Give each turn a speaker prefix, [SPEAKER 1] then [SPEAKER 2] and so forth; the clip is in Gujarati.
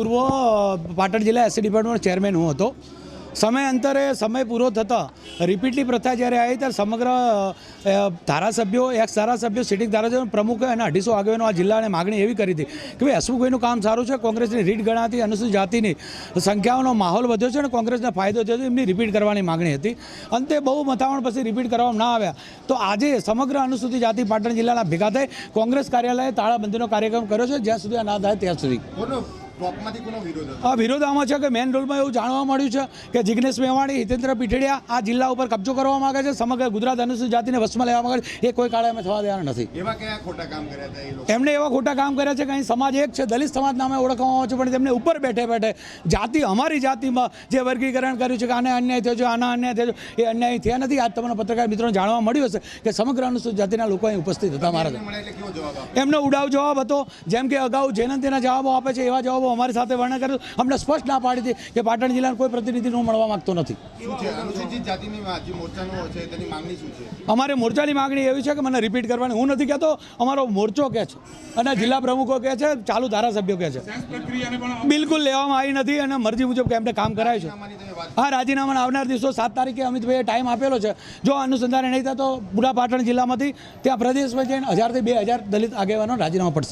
[SPEAKER 1] પૂર્વ પાટણ જિલ્લા એસસી ડિપાર્ટમેન્ટ ચેરમેન હું હતો. સમય અંતરે, સમય પૂરો થતાં રિપીટલી પ્રથા જ્યારે આવી ત્યારે સમગ્ર ધારાસભ્યો એક્સ ધારાસભ્યો સિટિંગ ધારાસભ્યો, પ્રમુખ અને અઢીસો આગેવાનો આ જિલ્લાને માગણી એવી કરી હતી કે ભાઈ હસમુખભાઈનું કામ સારું છે, કોંગ્રેસની રીટ ગણાતી, અનુસૂચિત જાતિની સંખ્યાઓનો માહોલ વધ્યો છે અને કોંગ્રેસને ફાયદો થયો છે, એમની રિપીટ કરવાની માગણી હતી. અંતે બહુ મથામણ પછી રિપીટ કરવામાં ના આવ્યા. તો આજે સમગ્ર અનુસૂચિત જાતિ પાટણ જિલ્લાના ભેગા થઈ કોંગ્રેસ કાર્યાલયે તાળાબંધીનો કાર્યક્રમ કર્યો છે, જ્યાં સુધી આ ના થાય ત્યાં સુધી. આ વિરોધ આમાં છે કે મેન રોલમાં એવું જાણવા મળ્યું છે કે જિગ્નેશ મેવાણી હિતેન્દ્ર પીઠડિયા આ જિલ્લા ઉપર કબજો કરવા માંગે છે. સમગ્ર ગુજરાત અનુસૂચિત જાતિને વશમાં લેવા માંગે છે. એ કોઈ કાળે અમે થવા દેવાના નથી.
[SPEAKER 2] એવા કયા ખોટા કામ કર્યા હતા એ
[SPEAKER 1] એમણે એવા ખોટા કામ કર્યા છે કે અહીં સમાજ એક છે દલિત સમાજ નામે ઓળખવામાં આવે છે પણ તેમને ઉપર બેઠે બેઠે જાતિ અમારી જાતિમાં જે વર્ગીકરણ કર્યું છે કે આને અન્યાય થયો છે આના અન્યાય થયો છે એ અન્યાય થયા નથી. આજ તમને પત્રકાર મિત્રોને જાણવા મળ્યું હશે કે સમગ્ર અનુસૂચિત જાતિના લોકો અહીં ઉપસ્થિત હતા મારા
[SPEAKER 2] એમને
[SPEAKER 1] ઉડાવ જવાબ હતો જેમ કે અગાઉ જયનંતીના જવાબો આપે છે એવા જવાબો અમારી સાથે વર્ણન કર્યું. અમને સ્પષ્ટ ના પાડી હતી કે પાટણ જિલ્લાના કોઈ પ્રતિનિધિનું મળવા માંગતો નથી. અમારે મોરચાની માગણી એવી છે કે મને રિપીટ કરવાની. હું નથી કહેતો અમારો મોરચો કહે છે અને જિલ્લા પ્રમુખો કહે છે ચાલુ ધારાસભ્યો કહે છે. બિલકુલ લેવામાં આવી નથી અને મરજી મુજબ કે એમને કામ કરાય છે. હા રાજીનામાના આવનાર દિવસો સાત તારીખે અમિતભાઈએ ટાઈમ આપેલો છે. જો અનુસંધાને નહીં થાય તો પૂરા પાટણ જિલ્લામાંથી ત્યાં પ્રદેશમાં જઈને હજારથી બે હજાર દલિત આગેવાનો રાજીનામા પડશે.